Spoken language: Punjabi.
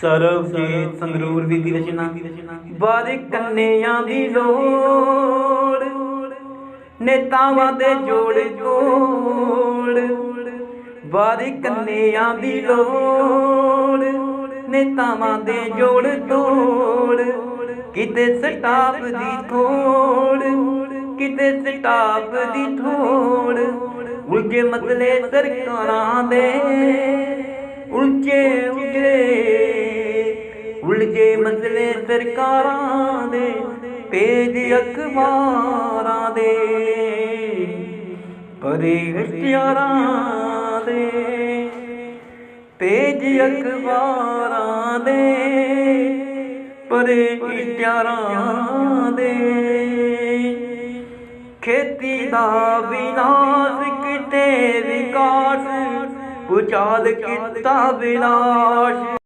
ਸਰਬਜੀਤ ਸੰਗਰੂਰ ਦੀ ਦੀ ਰਚਨਾ ਬਾਰੇ ਕੰਨਿਆਂ ਦੀ ਲੋੜ, ਨੇਤਾਵਾਂ ਦੇ ਜੋੜ ਜੋੜ। ਬਾਰੇ ਕੰਨਿਆਂ ਦੀ ਲੋੜ, ਨੇਤਾਵਾਂ ਦੇ ਜੋੜ ਤੋੜ ਕਿਤੇ ਸਟਾਪ ਦੀ ਥੋੜ, ਕਿਤੇ ਸਟਾਪ ਦੀ ਥੋੜ। ਉਲਝੇ ਮਸਲੇ ਸਰਕਾਰਾਂ ਦੇ ਉਲਝੇ ਮਸਲੇ ਸਰਕਾਰਾਂ ਦੇ, ਪੇਜ ਅਖਬਾਰਾਂ ਦੇ, ਪਰੇ ਇਸ਼ਤਿਹਾਰਾਂ ਦੇ, ਪੇਜ ਅਖਬਾਰਾਂ ਦੇ, ਪਰੇ ਇਸ਼ਤਿਹਾਰਾਂ ਦੇ। ਖੇਤੀ ਦਾ ਵਿਨਾਸ਼ ਕਿਤੇ ਵਿਕਾਸ ਪੁਚਾਲ ਕੀਤਾ ਵਿਨਾਸ਼।